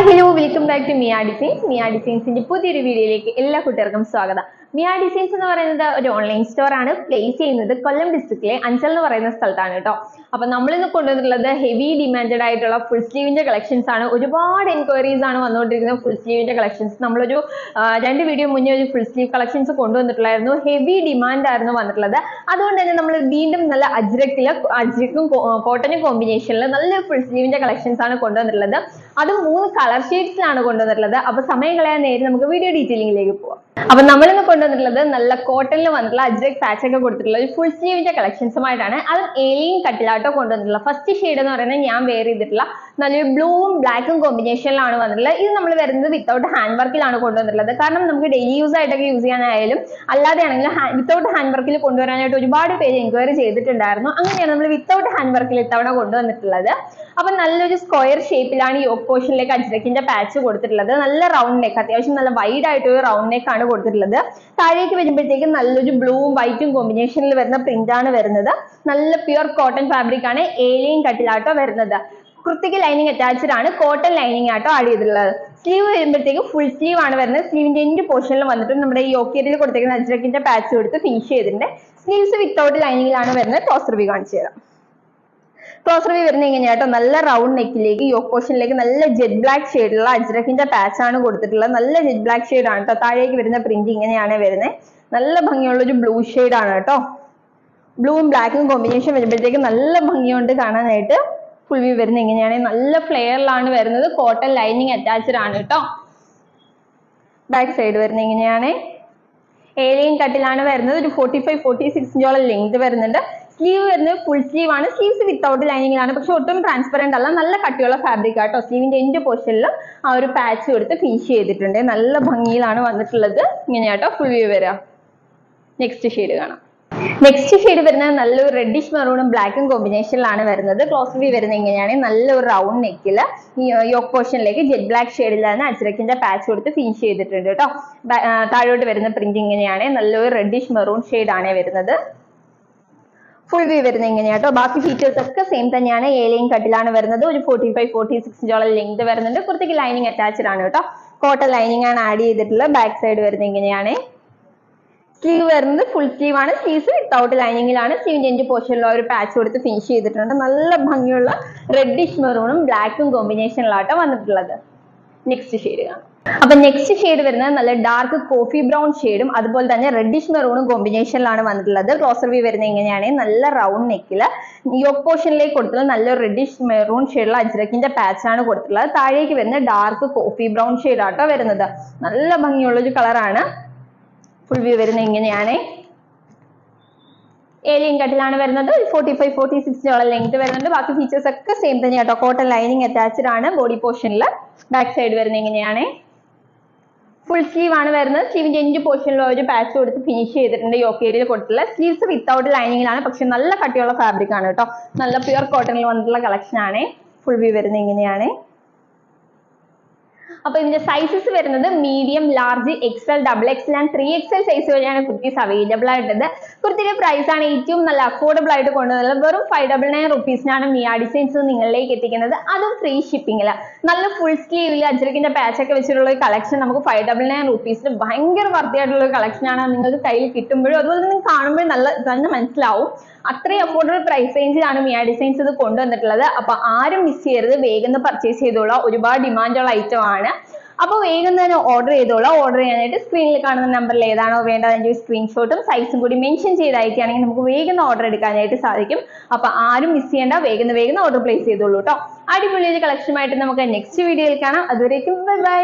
Hi hello welcome back to Mia Designs Mia ഡിസൈൻസിന്റെ പുതിയൊരു വീഡിയോയിലേക്ക് എല്ലാ കൂട്ടുകാർക്കും സ്വാഗതം. മിയ ഡിസൈൻസ് എന്ന് പറയുന്നത് ഒരു ഓൺലൈൻ സ്റ്റോർ ആണ്. പ്ലേസ് ചെയ്യുന്നത് കൊല്ലം ഡിസ്ട്രിക്റ്റിലെ അഞ്ചൽ എന്ന് പറയുന്ന സ്ഥലത്താണ് കേട്ടോ. അപ്പൊ നമ്മൾ ഇന്ന് കൊണ്ടുവന്നിട്ടുള്ളത് ഹെവി ഡിമാൻഡഡ് ആയിട്ടുള്ള ഫുൾ സ്ലീവിന്റെ കളക്ഷൻസ് ആണ്. ഒരുപാട് എൻക്വയറീസ് ആണ് വന്നുകൊണ്ടിരിക്കുന്നത് ഫുൾ സ്ലീവിന്റെ കളക്ഷൻസ് നമ്മളൊരു രണ്ട് വീഡിയോ മുന്നേ ഒരു ഫുൾ സ്ലീവ് കളക്ഷൻസ് കൊണ്ടുവന്നിട്ടുള്ളായിരുന്നു. ഹെവി ഡിമാൻഡ് ആയിരുന്നു വന്നിട്ടുള്ളത്. അതുകൊണ്ട് തന്നെ നമ്മൾ വീണ്ടും നല്ല അജ്രക്കിൽ അജ്രക്കും കോട്ടനും കോമ്പിനേഷനിൽ നല്ല ഫുൾ സ്ലീവിന്റെ കളക്ഷൻസ് ആണ് കൊണ്ടുവന്നിട്ടുള്ളത്. അത് മൂന്ന് കളർ ഷെയ്ഡ്സിലാണ് കൊണ്ടുവന്നിട്ടുള്ളത്. അപ്പൊ സമയം കളയാൻ നേരെ നമുക്ക് വീഡിയോ ഡീറ്റെയിലിംഗിലേക്ക് പോവാം. അപ്പൊ നമ്മളിന്ന് കൊണ്ടുവന്നിട്ടുള്ളത് നല്ല കോട്ടണിൽ വന്നിട്ടുള്ള അജ്രക് പാച്ച് ഒക്കെ കൊടുത്തിട്ടുള്ള ഒരു ഫുൾ സ്ലീവിന്റെ കളക്ഷൻസുമായിട്ടാണ് അത് ഏലിയും കട്ടിലാട്ടോ കൊണ്ടുവന്നിട്ടുള്ളത്. ഫസ്റ്റ് ഷെയ്ഡ് എന്ന് പറയുന്നത് ഞാൻ വെയർ ചെയ്തിട്ടുള്ള നല്ലൊരു ബ്ലൂവും ബ്ലാക്കും കോമ്പിനേഷനിലാണ് വന്നിട്ടുള്ളത്. ഇത് നമ്മൾ വരുന്നത് വിത്തൗട്ട് ഹാൻഡ് വർക്കിലാണ് കൊണ്ടുവന്നിട്ടുള്ളത്. കാരണം നമുക്ക് ഡെയിലി യൂസ് ആയിട്ടൊക്കെ യൂസ് ചെയ്യാനായാലും അല്ലാതെ ആണെങ്കിലും വിത്തൗട്ട് ഹാൻഡ് വർക്കിൽ കൊണ്ടുവരാനായിട്ട് ഒരുപാട് പേര് എൻക്വയറി ചെയ്തിട്ടുണ്ടായിരുന്നു. അങ്ങനെയാണ് നമ്മൾ വിത്തൗട്ട് ഹാൻഡ് വർക്കിൽ ഇത്തവണ കൊണ്ടുവന്നിട്ടുള്ളത്. അപ്പൊ നല്ലൊരു സ്ക്വയർ ഷേപ്പിലാണ് ഈ യോക്ക് പോർഷനിലേക്ക് അജ്രക്കിന്റെ പാച്ച് കൊടുത്തിട്ടുള്ളത്. നല്ല റൗണ്ട് നെക്ക് അത്യാവശ്യം നല്ല വൈഡ് ആയിട്ട് ഒരു റൗണ്ട് നെക്ക് ആണ് കൊടുത്തിട്ടുള്ളത്. താഴേക്ക് വരുമ്പോഴത്തേക്കും നല്ലൊരു ബ്ലൂവും വൈറ്റും കോമ്പിനേഷനിൽ വരുന്ന പ്രിന്റ് ആണ് വരുന്നത്. നല്ല പ്യുർ കോട്ടൺ ഫാബ്രിക് ആണ് ഏലിയൻ കട്ടിലാട്ടോ വരുന്നത്. കുർത്തിക്ക് ലൈനിങ് അറ്റാച്ച്ഡ് ആണ് കോട്ടൺ ലൈനിങ് ആട്ടോ ആഡ് ചെയ്തിട്ടുള്ളത്. സ്ലീവ് വരുമ്പോഴത്തേക്ക് ഫുൾ സ്ലീവ് ആണ് വരുന്നത്. സ്ലീവിന്റെ എൻഡ് പോർഷനിൽ വന്നിട്ട് നമ്മുടെ ഈ ഓക്കേരിയിൽ കൊടുത്തേക്കുന്ന അജ്രക്കിന്റെ പാച്ച് കൊടുത്ത് ഫിനിഷ് ചെയ്തിട്ടുണ്ട്. സ്ലീവ്സ് വിത്തൗട്ട് ലൈനിങ്ങിലാണ് വരുന്നത്. ടോസർ ബി കാണിച്ചു തരാം. ക്ലോസ് റിവ്യൂ ഇങ്ങനെയാ എങ്ങനെയാട്ടോ നല്ല റൗണ്ട് നെക്കിലേക്ക് യോക്ക് പോർഷനിലേക്ക് നല്ല ജെറ്റ് ബ്ലാക്ക് ഷെയ്ഡുള്ള അജ്രക്കിന്റെ പാച്ച് ആണ് കൊടുത്തിട്ടുള്ളത്. നല്ല ജെറ്റ് ബ്ലാക്ക് ഷെയ്ഡ് ആണ് കേട്ടോ താഴേക്ക് വരുന്ന പ്രിന്റ് ഇങ്ങനെയാണ് വരുന്നത്. നല്ല ഭംഗിയുള്ള ഒരു ബ്ലൂ ഷെയ്ഡ് ആണ് കേട്ടോ ബ്ലൂവും ബ്ലാക്കും കോമ്പിനേഷൻ വരുമ്പോഴത്തേക്ക് നല്ല ഭംഗിയുണ്ട് കാണാനായിട്ട്. ഫുൾ വ്യൂ വരുന്നത് ഇങ്ങനെയാണ് നല്ല ഫ്ലെയറിലാണ് വരുന്നത്. കോട്ടൺ ലൈനിങ് അറ്റാച്ച്ഡ് ആണ് കേട്ടോ ബാക്ക് സൈഡ് വരുന്നത് ഇങ്ങനെയാണ്. ഏലിയൻ കട്ടിലാണ് വരുന്നത്. ഒരു ഫോർട്ടി ഫൈവ് ഫോർട്ടി സിക്സ് ഇഞ്ചോളം ലെങ്ത് വരുന്നുണ്ട്. സ്ലീവ് വരുന്നത് ഫുൾ സ്ലീവ് ആണ്. സ്ലീവ്സ് വിത്തൗട്ട് ലൈനിങ്ങിലാണ് പക്ഷെ ഒട്ടും ട്രാൻസ്പെറന്റ് അല്ല. നല്ല കട്ടിയുള്ള ഫാബ്രിക് ആട്ടോ. സ്ലീവിന്റെ എൻഡ് പോർഷനിലും ആ ഒരു പാച്ച് കൊടുത്ത് ഫിനിഷ് ചെയ്തിട്ടുണ്ട്. നല്ല ഭംഗിയിലാണ് വന്നിട്ടുള്ളത്. ഇങ്ങനെയാട്ടോ. ഫുൾ വ്യൂ വരിക നെക്സ്റ്റ് ഷെയ്ഡ് കാണാം. നെക്സ്റ്റ് ഷെയ്ഡ് വരുന്നത് നല്ലൊരു റെഡിഷ് മെറൂണും ബ്ലാക്കും കോമ്പിനേഷനിലാണ് വരുന്നത്. ക്ലോസ് വ്യൂ വരുന്നത് ഇങ്ങനെയാണ്. നല്ലൊരു റൗണ്ട് നെക്കിൽ യോക്ക് പോർഷനിലേക്ക് ജെറ്റ് ബ്ലാക്ക് ഷെയ്ഡിലാണ് അച്ചരക്കിന്റെ പാച്ച് കൊടുത്ത് ഫിനിഷ് ചെയ്തിട്ടുണ്ട് കേട്ടോ. താഴോട്ട് വരുന്ന പ്രിന്റ് ഇങ്ങനെയാണ്. നല്ലൊരു റെഡിഷ് മെറൂൺ ഷെയ്ഡ് ആണ് വരുന്നത്. ഫുൾ വ്യൂ വരുന്നത് ഇങ്ങനെയാട്ടോ ബാക്കി ഫീച്ചേഴ്സ് ഒക്കെ സെയിം തന്നെയാണ്. ഏലിയൻ കട്ടിലാണ് വരുന്നത്. ഒരു ഫോർട്ടി ഫൈവ് ഫോർട്ടി സിക്സ് ഇഞ്ചോളം ലെങ്ത് വരുന്നുണ്ട്. കുർത്തിക്ക് ലൈനിങ് അറ്റാച്ച്ഡ് ആണ് കേട്ടോ കോട്ടൺ ലൈനിങ് ആണ് ആഡ് ചെയ്തിട്ടുള്ളത് ബാക്ക് സൈഡ് വരുന്നത് ഇങ്ങനെയാണ് സ്ലീവ് വരുന്നത് ഫുൾ സ്ലീവ് ആണ്. സ്ലീവ്സ് വിത്തൗട്ട് ലൈനിങ്ങിലാണ് സ്ലീവിന്റെ എൻഡ് പോർഷനിൽ ഒരു പാച്ച് കൊടുത്ത് ഫിനിഷ് ചെയ്തിട്ടുണ്ട്. നല്ല ഭംഗിയുള്ള റെഡിഷ് മെറൂണും ബ്ലാക്കും കോമ്പിനേഷനിലാട്ടോ വന്നിട്ടുള്ളത്. നെക്സ്റ്റ് ഷെയ്ഡ് കാണാം. അപ്പൊ നെക്സ്റ്റ് ഷെയ്ഡ് വരുന്നത് നല്ല ഡാർക്ക് കോഫി ബ്രൗൺ ഷെയ്ഡും അതുപോലെ തന്നെ റെഡിഷ് മെറൂണും കോമ്പിനേഷനിലാണ് വന്നിട്ടുള്ളത്. ക്ലോസർ വ്യൂ വരുന്നത് എങ്ങനെയാണ് നല്ല റൗണ്ട് നെക്കിൽ യോക്ക് പോർഷനിലേക്ക് കൊടുത്തിട്ടുള്ള നല്ലൊരു റെഡിഷ് മെറൂൺ ഷെയ്ഡുള്ള അജ്രക്കിന്റെ പാച്ച് ആണ് കൊടുത്തിട്ടുള്ളത്. താഴേക്ക് വരുന്ന ഡാർക്ക് കോഫി ബ്രൗൺ ഷെയ്ഡ് ആട്ടോ വരുന്നത്. നല്ല ഭംഗിയുള്ള ഒരു കളറാണ് ഫുൾ വ്യൂ വരുന്നത് ഇങ്ങനെയാണ്. ഏലിയൻ കട്ടിലാണ് വരുന്നത്. ഫോർട്ടി ഫൈവ് ഫോർട്ടി സിക്സിനുള്ള ലെങ്ത് വരുന്നുണ്ട്. ബാക്കി ഫീച്ചേഴ്സ് ഒക്കെ സെയിം തന്നെ കേട്ടോ കോട്ടൺ ലൈനിങ് അറ്റാച്ച്ഡ് ആണ് ബോഡി പോർഷനിൽ ബാക്ക് സൈഡ് വരുന്നത് ഇങ്ങനെയാണ്. ഫുൾ സ്ലീവ് ആണ് വരുന്നത്. സ്ലീവിന്റെ എൻഡ് പോർഷനിൽ ഒരു പാച്ച് കൊടുത്ത് ഫിനിഷ് ചെയ്തിട്ടുണ്ട് യോക്ക് ഏരിയയിൽ സ്ലീവ്സ് വിത്തൗട്ട് ലൈനിങ്ങിലാണ് പക്ഷെ നല്ല കട്ടിയുള്ള ഫാബ്രിക് ആണ് കേട്ടോ. നല്ല പ്യുർ കോട്ടണിൽ വന്നിട്ടുള്ള കളക്ഷൻ ആണ്. ഫുൾ വ്യൂ വരുന്നത് ഇങ്ങനെയാണ്. അപ്പൊ ഇതിന്റെ സൈസസ് വരുന്നത് medium large XL double XL and three XL size വരെയാണ് കുർത്തീസ് അവൈലബിൾ ആയിട്ടുള്ളത്. കുർത്തിയുടെ പ്രൈസ് ആണ് ഏറ്റവും നല്ല അഫോർഡബിൾ ആയിട്ട് കൊണ്ടുവന്നത് വെറും ഫൈവ് ഡബിൾ നയൻ റുപ്പീസിനാണ് മിയ ഡിസൈൻസ് നിങ്ങളിലേക്ക് എത്തിക്കുന്നത്. അതും ഫ്രീ ഷിപ്പിംഗിൽ നല്ല ഫുൾ സ്ലീവിൽ അജ്രക്കിന്റെ പാച്ച് ഒക്കെ വെച്ചിട്ടുള്ള ഒരു കളക്ഷൻ നമുക്ക് ഫൈവ് ഡബിൾ നയൻ റുപ്പീസിന് ഭയങ്കര വർത്തിയായിട്ടുള്ള ഒരു കളക്ഷൻ ആണ് നിങ്ങൾക്ക് കയ്യിൽ കിട്ടുമ്പോഴും അതുപോലെ തന്നെ കാണുമ്പോഴും നല്ല തന്നെ മനസ്സിലാവും. അത്രയും അഫോർഡബിൾ പ്രൈസ് റേഞ്ചിലാണ് മിയ ഡിസൈൻസ് ഇത് കൊണ്ടുവന്നിട്ടുള്ളത്. അപ്പൊ ആരും മിസ് ചെയ്യരുത്. വേഗം പർച്ചേസ് ചെയ്തോളാം. ഒരുപാട് ഡിമാൻഡുള്ള ഐറ്റം ആണ്. അപ്പോൾ വേഗം തന്നെ ഓർഡർ ചെയ്തോളാം. ഓർഡർ ചെയ്യാനായിട്ട് സ്ക്രീനിൽ കാണുന്ന നമ്പറിൽ ഏതാണോ വേണ്ടത് അതിന്റെ സ്ക്രീൻഷോട്ടും സൈസും കൂടി മെൻഷൻ ചെയ്ത് അയക്കുകയാണെങ്കിൽ നമുക്ക് വേഗം ഓർഡർ എടുക്കാനായിട്ട് സാധിക്കും. അപ്പൊ ആരും മിസ് ചെയ്യേണ്ട. വേഗം വേഗം ഓർഡർ പ്ലേസ് ചെയ്തോളൂ കേട്ടോ അടിപൊളി ഒരു കളക്ഷനുമായിട്ട് നമുക്ക് നെക്സ്റ്റ് വീഡിയോയിൽ കാണാം. അതുവരേക്കും ബൈ ബൈ